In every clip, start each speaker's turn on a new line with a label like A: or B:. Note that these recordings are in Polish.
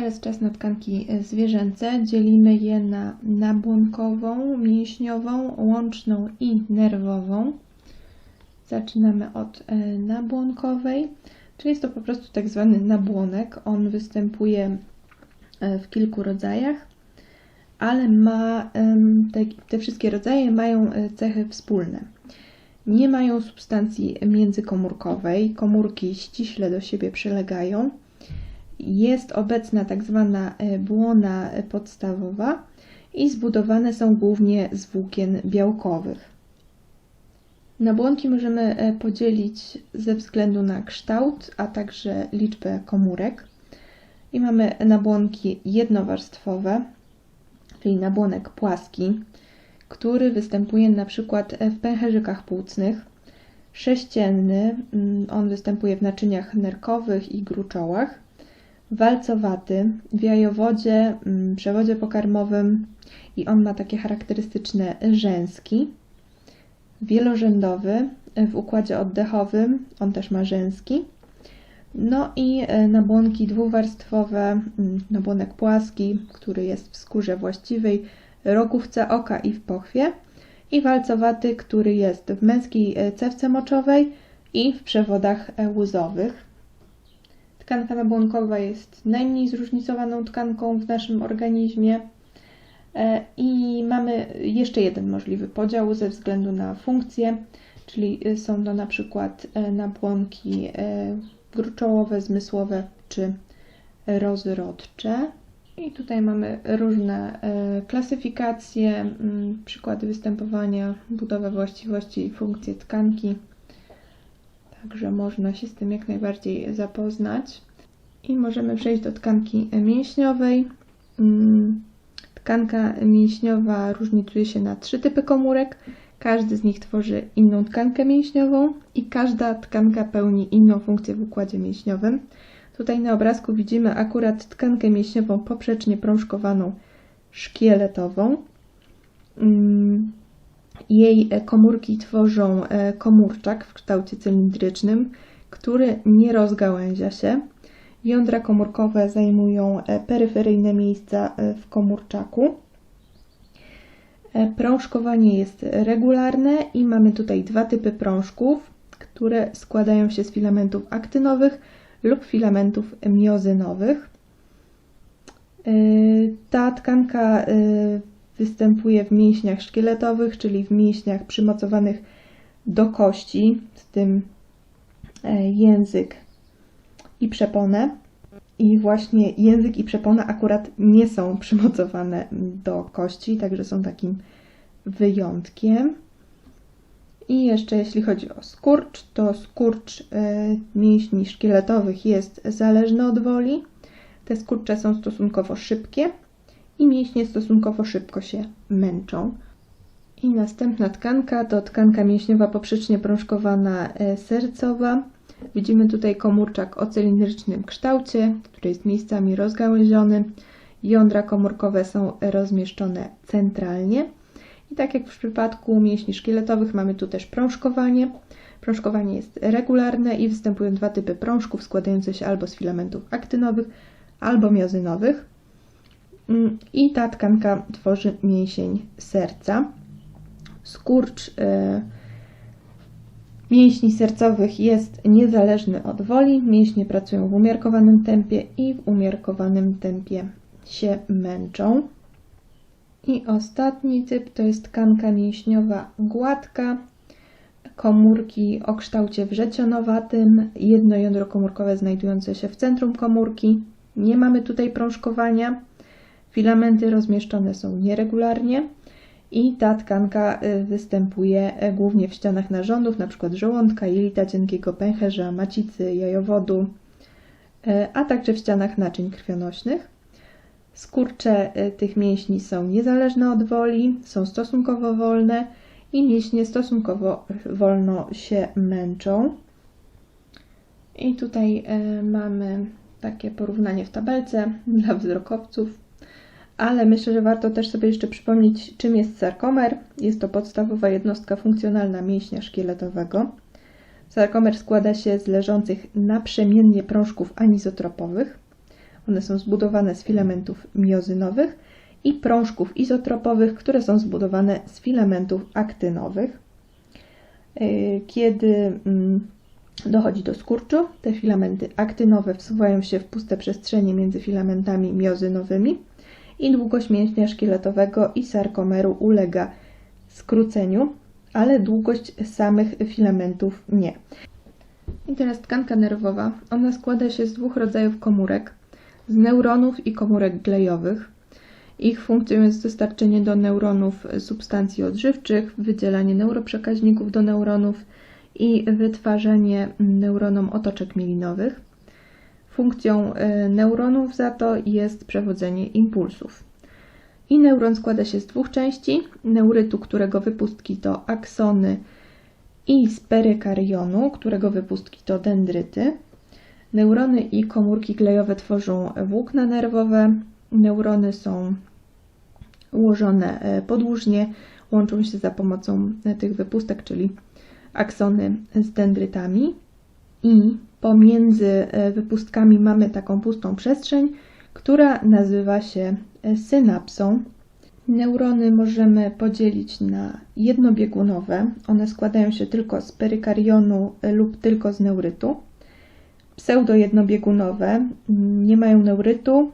A: Teraz czas na tkanki e, zwierzęce. Dzielimy je na nabłonkową, mięśniową, łączną i nerwową. Zaczynamy od e, nabłonkowej, czyli jest to po prostu tak zwany nabłonek. On występuje e, w kilku rodzajach, ale ma, te, te wszystkie rodzaje mają cechy wspólne. Nie mają substancji międzykomórkowej, komórki ściśle do siebie przylegają jest obecna tak zwana e, błona podstawowa i zbudowane są głównie z włókien białkowych. Nabłonki możemy e, podzielić ze względu na kształt, a także liczbę komórek. I mamy nabłonki jednowarstwowe, czyli nabłonek płaski, który występuje na przykład w pęcherzykach płucnych. Sześcienny, mm, on występuje w naczyniach nerkowych i gruczołach walcowaty w jajowodzie, mm, przewodzie pokarmowym i on ma takie charakterystyczne rzęski. Wielorzędowy w układzie oddechowym, on też ma rzęski. No i e, nabłonki dwuwarstwowe, mm, nabłonek płaski, który jest w skórze właściwej, rogówce oka i w pochwie. I walcowaty, który jest w męskiej e, cewce moczowej i w przewodach e, łzowych. Tkanka nabłonkowa jest najmniej zróżnicowaną tkanką w naszym organizmie. E, I mamy jeszcze jeden możliwy podział ze względu na funkcję, czyli są to na przykład e, nabłonki e, gruczołowe, zmysłowe czy rozrodcze. I tutaj mamy różne klasyfikacje, przykłady występowania, budowę właściwości i funkcje tkanki. Także można się z tym jak najbardziej zapoznać. I możemy przejść do tkanki mięśniowej. Mm, tkanka mięśniowa różnicuje się na trzy typy komórek. Każdy z nich tworzy inną tkankę mięśniową i każda tkanka pełni inną funkcję w układzie mięśniowym. Tutaj na obrazku widzimy akurat tkankę mięśniową poprzecznie prążkowaną szkieletową. Jej komórki tworzą e, komórczak w kształcie cylindrycznym, który nie rozgałęzia się. Jądra komórkowe zajmują e, peryferyjne miejsca e, w komórczaku. Prążkowanie jest regularne i mamy tutaj dwa typy prążków, które składają się z filamentów aktynowych lub filamentów miozynowych. Ta tkanka występuje w mięśniach szkieletowych, czyli w mięśniach przymocowanych do kości, z tym e, język i przeponę. I właśnie język i przepona akurat nie są przymocowane do kości, także są takim wyjątkiem. I jeszcze jeśli chodzi o skurcz, to skurcz e, mięśni szkieletowych jest zależny od woli. Te skurcze są stosunkowo szybkie, i mięśnie stosunkowo szybko się męczą. I następna tkanka to tkanka mięśniowa poprzecznie prążkowana e, sercowa. Widzimy tutaj komórczak o cylindrycznym kształcie, który jest miejscami rozgałęziony. Jądra komórkowe są rozmieszczone centralnie. I tak jak w przypadku mięśni szkieletowych mamy tu też prążkowanie. Prążkowanie jest regularne i występują dwa typy prążków składające się albo z filamentów aktynowych, albo miozynowych. Mm, i ta tkanka tworzy mięsień serca. Skurcz y, mięśni sercowych jest niezależny od woli. Mięśnie pracują w umiarkowanym tempie i w umiarkowanym tempie się męczą. I ostatni typ to jest tkanka mięśniowa gładka, komórki o kształcie wrzecionowatym, jedno jądro komórkowe znajdujące się w centrum komórki. Nie mamy tutaj prążkowania. Filamenty rozmieszczone są nieregularnie i ta tkanka y, występuje e, głównie w ścianach narządów, np. żołądka, jelita cienkiego pęcherza, macicy, jajowodu, e, a także w ścianach naczyń krwionośnych. Skurcze tych mięśni są niezależne od woli, są stosunkowo wolne i mięśnie stosunkowo wolno się męczą. I tutaj mamy takie porównanie w tabelce dla wzrokowców ale myślę, że warto też sobie jeszcze przypomnieć, czym jest sarkomer. Jest to podstawowa jednostka funkcjonalna mięśnia szkieletowego. Sarkomer składa się z leżących naprzemiennie prążków anizotropowych. One są zbudowane z filamentów miozynowych i prążków izotropowych, które są zbudowane z filamentów aktynowych. Y, kiedy mm, dochodzi do skurczu, te filamenty aktynowe wsuwają się w puste przestrzenie między filamentami miozynowymi i długość mięśnia szkieletowego i sarkomeru ulega skróceniu, ale długość samych filamentów nie. I teraz tkanka nerwowa. Ona składa się z dwóch rodzajów komórek, z neuronów i komórek glejowych. Ich funkcją jest dostarczenie do neuronów substancji odżywczych, wydzielanie neuroprzekaźników do neuronów i wytwarzanie neuronom otoczek mielinowych. Funkcją y, neuronów za to jest przewodzenie impulsów. I neuron składa się z dwóch części: neurytu, którego wypustki to aksony, i z perykarionu, którego wypustki to dendryty. Neurony i komórki glejowe tworzą włókna nerwowe. Neurony są ułożone e, podłużnie, łączą się za pomocą e, tych wypustek, czyli aksony z dendrytami. I pomiędzy e, wypustkami mamy taką pustą przestrzeń, która nazywa się synapsą. Neurony możemy podzielić na jednobiegunowe. One składają się tylko z perykarionu lub tylko z neurytu. Pseudojednobiegunowe nie mają neurytu.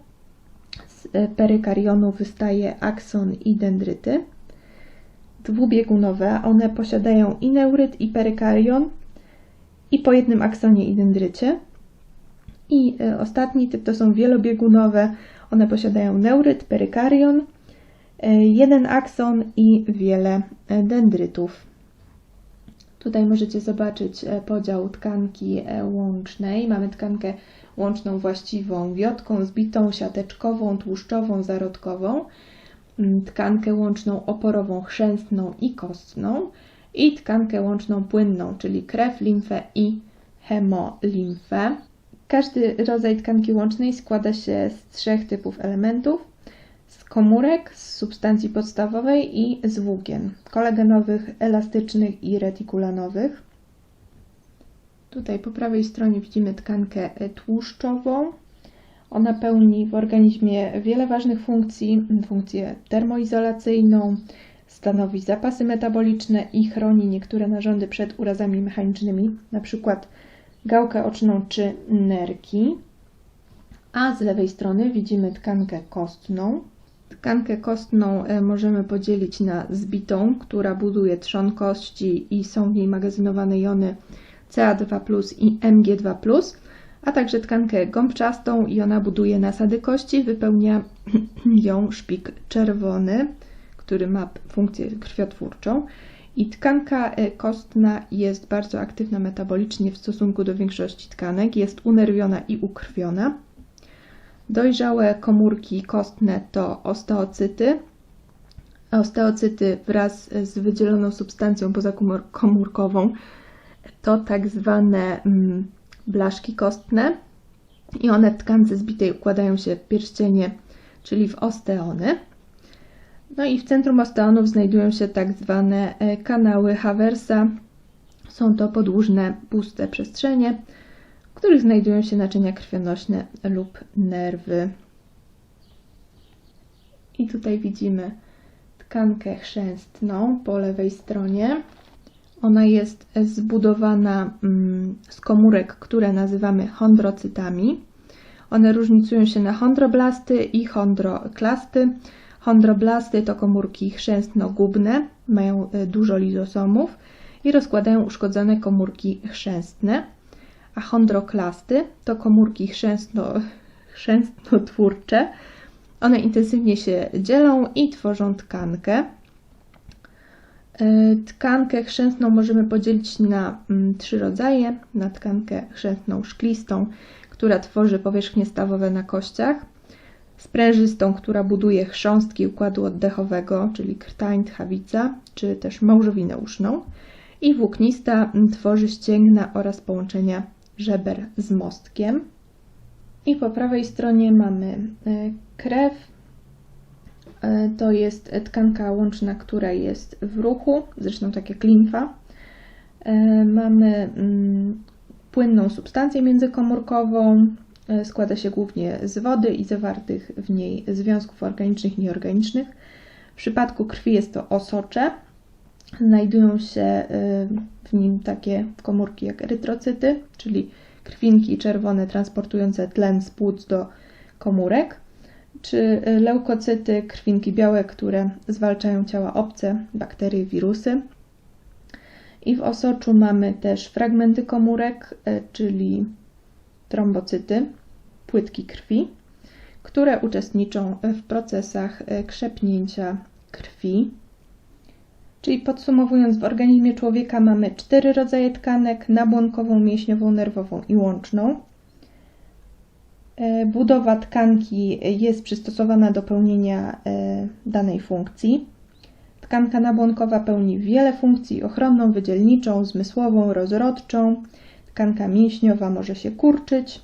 A: Z perykarionu wystaje akson i dendryty. Dwubiegunowe, one posiadają i neuryt, i perykarion, i po jednym aksonie i dendrycie. I e, ostatni typ to są wielobiegunowe. One posiadają neuryt, perykarion, E, jeden akson i wiele e, dendrytów. Tutaj możecie zobaczyć podział tkanki łącznej. Mamy tkankę łączną właściwą wiotką, zbitą, siateczkową, tłuszczową, zarodkową, mm, tkankę łączną oporową, chrzęstną i kostną i tkankę łączną płynną, czyli krew, limfę i hemolimfę. Każdy rodzaj tkanki łącznej składa się z trzech typów elementów z komórek, z substancji podstawowej i z włókien kolagenowych, elastycznych i retikulanowych. Tutaj po prawej stronie widzimy tkankę tłuszczową. Ona pełni w organizmie wiele ważnych funkcji, funkcję termoizolacyjną, stanowi zapasy metaboliczne i chroni niektóre narządy przed urazami mechanicznymi, np. gałkę oczną czy nerki. A z lewej strony widzimy tkankę kostną. Tkankę kostną e, możemy podzielić na zbitą, która buduje trzon kości i są w niej magazynowane jony CA2+, i Mg2+, a także tkankę gąbczastą i ona buduje nasady kości, wypełnia ją szpik czerwony, który ma funkcję krwiotwórczą. I tkanka e, kostna jest bardzo aktywna metabolicznie w stosunku do większości tkanek, jest unerwiona i ukrwiona. Dojrzałe komórki kostne to osteocyty. Osteocyty wraz z wydzieloną substancją pozakomórkową to tak zwane mm, blaszki kostne i one w tkance zbitej układają się w pierścienie, czyli w osteony. No i w centrum osteonów znajdują się tak zwane e, kanały Haversa. Są to podłużne, puste przestrzenie, w których znajdują się naczynia krwionośne lub nerwy. I tutaj widzimy tkankę chrzęstną po lewej stronie. Ona jest zbudowana mm, z komórek, które nazywamy chondrocytami. One różnicują się na chondroblasty i chondroklasty. Chondroblasty to komórki chrzęstno-gubne, mają e, dużo lizosomów i rozkładają uszkodzone komórki chrzęstne a chondroklasty to komórki chrzęstno, chrzęstnotwórcze. One intensywnie się dzielą i tworzą tkankę. E, tkankę chrzęstną możemy podzielić na mm, trzy rodzaje. Na tkankę chrzęstną szklistą, która tworzy powierzchnie stawowe na kościach, sprężystą, która buduje chrząstki układu oddechowego, czyli krtań, tchawica, czy też małżowinę uszną i włóknista tworzy ścięgna oraz połączenia żeber z mostkiem. I po prawej stronie mamy e, krew. E, to jest tkanka łączna, która jest w ruchu, zresztą tak jak limfa. E, mamy mm, płynną substancję międzykomórkową, składa się głównie z wody i zawartych w niej związków organicznych i nieorganicznych. W przypadku krwi jest to osocze. Znajdują się e, w nim takie komórki jak erytrocyty, czyli krwinki czerwone transportujące tlen z płuc do komórek, czy leukocyty, krwinki białe, które zwalczają ciała obce, bakterie, wirusy. I w osoczu mamy też fragmenty komórek, e, czyli trombocyty, płytki krwi, które uczestniczą w procesach e, krzepnięcia krwi. Czyli podsumowując, w organizmie człowieka mamy cztery rodzaje tkanek: nabłonkową, mięśniową, nerwową i łączną. E, budowa tkanki jest przystosowana do pełnienia danej funkcji. Tkanka nabłonkowa pełni wiele funkcji ochronną, wydzielniczą, zmysłową, rozrodczą. Tkanka mięśniowa może się kurczyć,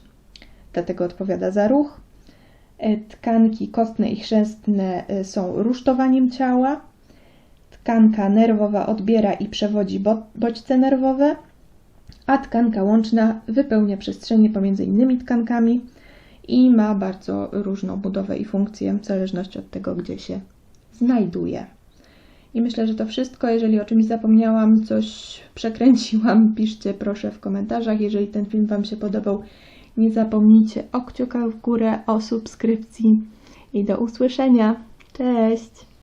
A: dlatego odpowiada za ruch. E, tkanki kostne i chrzęstne e, są rusztowaniem ciała. Tkanka nerwowa odbiera i przewodzi bodźce nerwowe, a tkanka łączna wypełnia przestrzenie pomiędzy innymi tkankami i ma bardzo różną budowę i funkcję w zależności od tego, gdzie się znajduje. I myślę, że to wszystko. Jeżeli o czymś zapomniałam, coś przekręciłam, piszcie proszę w komentarzach. Jeżeli ten film Wam się podobał, nie zapomnijcie o kciukach w górę, o subskrypcji i do usłyszenia. Cześć!